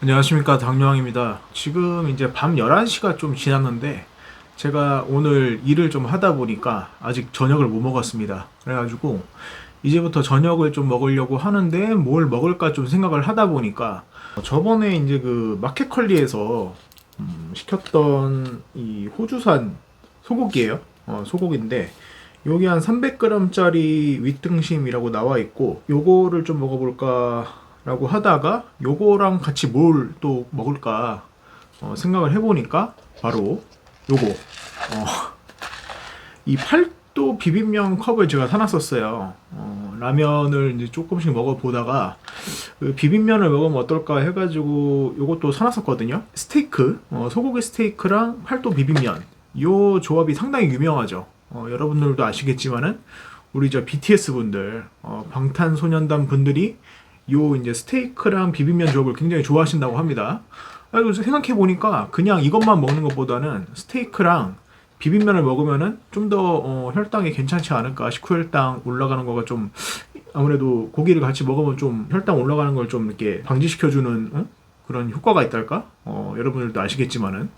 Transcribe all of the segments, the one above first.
안녕하십니까 당뇨왕입니다. 지금 이제 밤 11시가 좀 지났는데 제가 오늘 일을 좀 하다 보니까 아직 저녁을 못 먹었습니다. 그래가지고 이제부터 저녁을 좀 먹으려고 하는데 뭘 먹을까 좀 생각을 하다 보니까 저번에 이제 그 마켓컬리에서 음, 시켰던 이 호주산 소고기예요. 어, 소고기인데 여기 한 300g짜리 윗등심이라고 나와 있고 요거를 좀 먹어볼까 라고 하다가 요거랑 같이 뭘 또 먹을까 어, 생각을 해보니까 바로 요거 어, 이 팔도 비빔면 컵을 제가 사놨었어요. 어, 라면을 이제 조금씩 먹어보다가 그 비빔면을 먹으면 어떨까 해가지고 요것도 사놨었거든요. 스테이크, 어, 소고기 스테이크랑 팔도 비빔면. 요 조합이 상당히 유명하죠. 어, 여러분들도 아시겠지만은 우리 저 BTS 분들, 어, 방탄소년단 분들이 요 이제 스테이크랑 비빔면 조합을 굉장히 좋아하신다고 합니다. 그래서 생각해 보니까 그냥 이것만 먹는 것보다는 스테이크랑 비빔면을 먹으면은 좀더 어, 혈당이 괜찮지 않을까 식후혈당 올라가는 거가 좀 아무래도 고기를 같이 먹으면 좀 혈당 올라가는 걸 좀 이렇게 방지시켜주는 어? 그런 효과가 있달까? 어, 여러분들도 아시겠지만은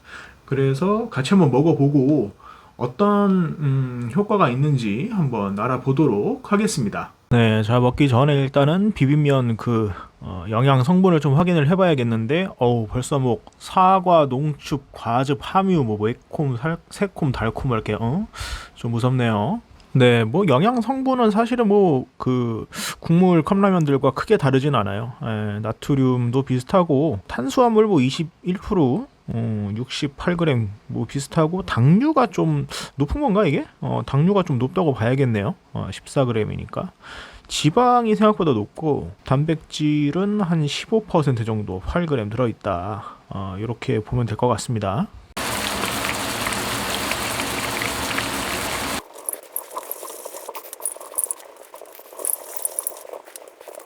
그래서 같이 한번 먹어보고 어떤 음, 효과가 있는지 한번 알아보도록 하겠습니다. 네, 자 먹기 전에 일단은 비빔면 그 어, 영양 성분을 좀 확인을 해봐야겠는데, 어우 벌써 뭐 사과, 농축, 과즙, 함유, 뭐 매콤, 살, 새콤, 달콤 이렇게 어? 좀 무섭네요. 네, 뭐 영양 성분은 사실은 뭐 그 국물 컵라면들과 크게 다르진 않아요. 에, 나트륨도 비슷하고 탄수화물 뭐 21%, 어, 68g 뭐 비슷하고 당류가 좀 높은 건가 이게? 어, 당류가 좀 높다고 봐야겠네요. 어, 14g이니까. 지방이 생각보다 높고 단백질은 한 15% 정도 8g 들어있다. 어, 이렇게 보면 될 것 같습니다.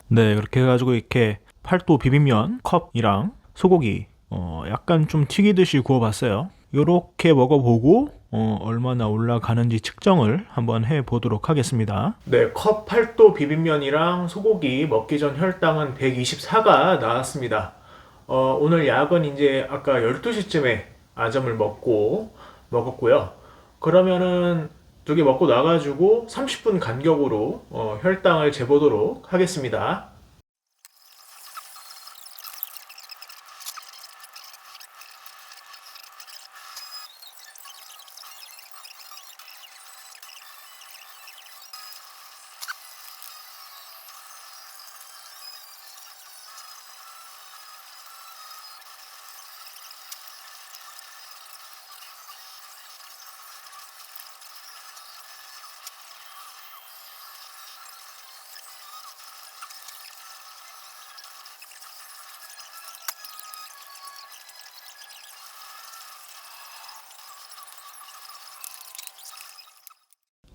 네, 그렇게 해가지고 이렇게 팔도 비빔면 컵이랑 소고기 어, 약간 좀 튀기듯이 구워봤어요. 요렇게 먹어보고 어, 얼마나 올라가는지 측정을 한번 해보도록 하겠습니다. 네, 컵 8도 비빔면이랑 소고기 먹기 전 혈당은 124가 나왔습니다. 어, 오늘 약은 이제 아까 12시쯤에 아점을 먹고 먹었고요. 그러면은 두 개 먹고 나가지고 30분 간격으로 어, 혈당을 재보도록 하겠습니다.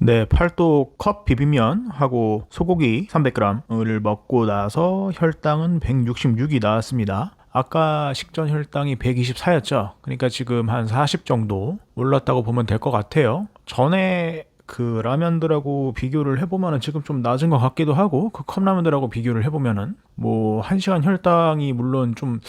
네, 팔도 컵 비빔면 하고 소고기 300g을 먹고 나서 혈당은 166이 나왔습니다. 아까 식전 혈당이 124였죠. 그러니까 지금 한 40 정도 올랐다고 보면 될 것 같아요. 전에 그 라면들하고 비교를 해보면은 지금 좀 낮은 것 같기도 하고 그 컵라면들하고 비교를 해보면은 뭐 1시간 혈당이 물론 좀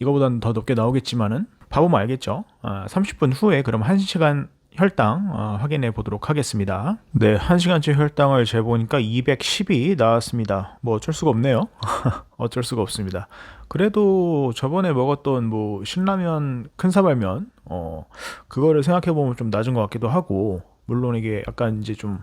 이거보다는 더 높게 나오겠지만은 봐보면 알겠죠. 아, 30분 후에 그럼 1시간 혈당 어, 확인해 보도록 하겠습니다. 네, 1시간째 혈당을 재보니까 210이 나왔습니다. 뭐 어쩔 수가 없네요. 어쩔 수가 없습니다. 그래도 저번에 먹었던 뭐 신라면 큰 사발면 어 그거를 생각해 보면 좀 낮은 것 같기도 하고 물론 이게 약간 이제 좀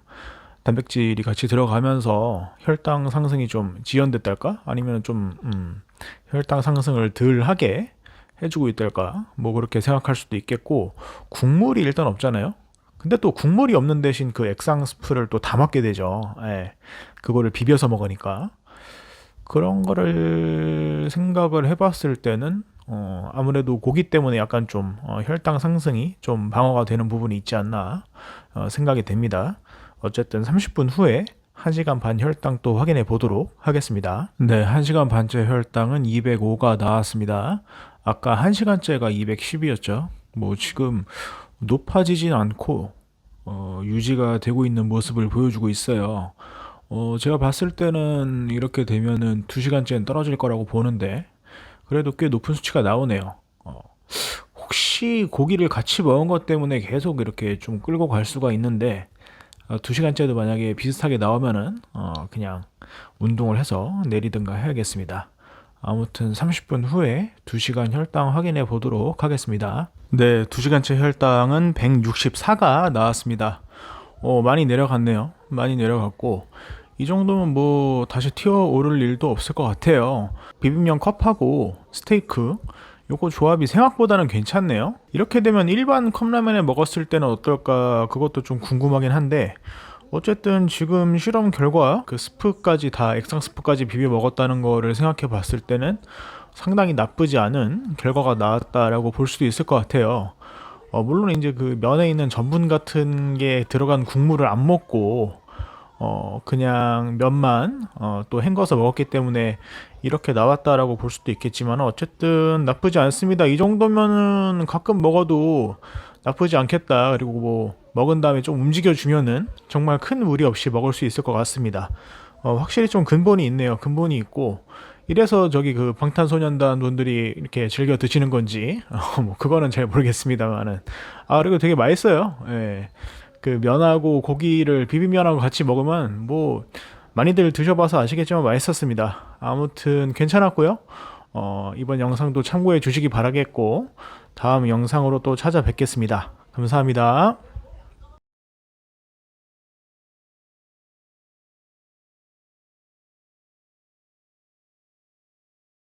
단백질이 같이 들어가면서 혈당 상승이 좀 지연됐달까? 아니면 좀 음, 혈당 상승을 덜 하게 해주고 있달까? 뭐 그렇게 생각할 수도 있겠고 국물이 일단 없잖아요. 근데 또 국물이 없는 대신 그 액상 스프를 또다 먹게 되죠. 예. 그거를 비벼서 먹으니까. 그런 거를 생각을 해봤을 때는 어, 아무래도 고기 때문에 약간 좀 어, 혈당 상승이 좀 방어가 되는 부분이 있지 않나 어, 생각이 됩니다. 어쨌든 30분 후에 1시간 반 혈당 또 확인해 보도록 하겠습니다. 네, 1시간 반째 혈당은 205가 나왔습니다. 아까 1시간째가 210이었죠. 뭐 지금 높아지진 않고 어, 유지가 되고 있는 모습을 보여주고 있어요. 어, 제가 봤을 때는 이렇게 되면은 2시간째는 떨어질 거라고 보는데 그래도 꽤 높은 수치가 나오네요. 어, 혹시 고기를 같이 먹은 것 때문에 계속 이렇게 좀 끌고 갈 수가 있는데 어, 2시간째도 만약에 비슷하게 나오면은 어, 그냥 운동을 해서 내리든가 해야겠습니다. 아무튼 30분 후에 2시간 혈당 확인해 보도록 하겠습니다. 네, 2시간째 혈당은 164가 나왔습니다. 어, 많이 내려갔네요. 많이 내려갔고 이 정도면 뭐 다시 튀어 오를 일도 없을 것 같아요. 비빔면 컵하고 스테이크 요거 조합이 생각보다는 괜찮네요. 이렇게 되면 일반 컵라면에 먹었을 때는 어떨까 그것도 좀 궁금하긴 한데 어쨌든 지금 실험 결과 그 스프까지 다 액상 스프까지 비벼 먹었다는 거를 생각해 봤을 때는 상당히 나쁘지 않은 결과가 나왔다라고 볼 수도 있을 것 같아요. 어, 물론 이제 그 면에 있는 전분 같은 게 들어간 국물을 안 먹고 어, 그냥 면만 어, 또 헹궈서 먹었기 때문에 이렇게 나왔다라고 볼 수도 있겠지만 어쨌든 나쁘지 않습니다. 이 정도면은 가끔 먹어도 나쁘지 않겠다. 그리고 뭐 먹은 다음에 좀 움직여 주면은 정말 큰 무리 없이 먹을 수 있을 것 같습니다. 어, 확실히 좀 근본이 있네요. 근본이 있고 이래서 저기 그 방탄소년단 분들이 이렇게 즐겨 드시는 건지 어, 뭐 그거는 잘 모르겠습니다만은 아 그리고 되게 맛있어요. 예. 그 면하고 고기를 비빔면하고 같이 먹으면 뭐 많이들 드셔봐서 아시겠지만 맛있었습니다. 아무튼 괜찮았고요. 어, 이번 영상도 참고해 주시기 바라겠고 다음 영상으로 또 찾아뵙겠습니다. 감사합니다.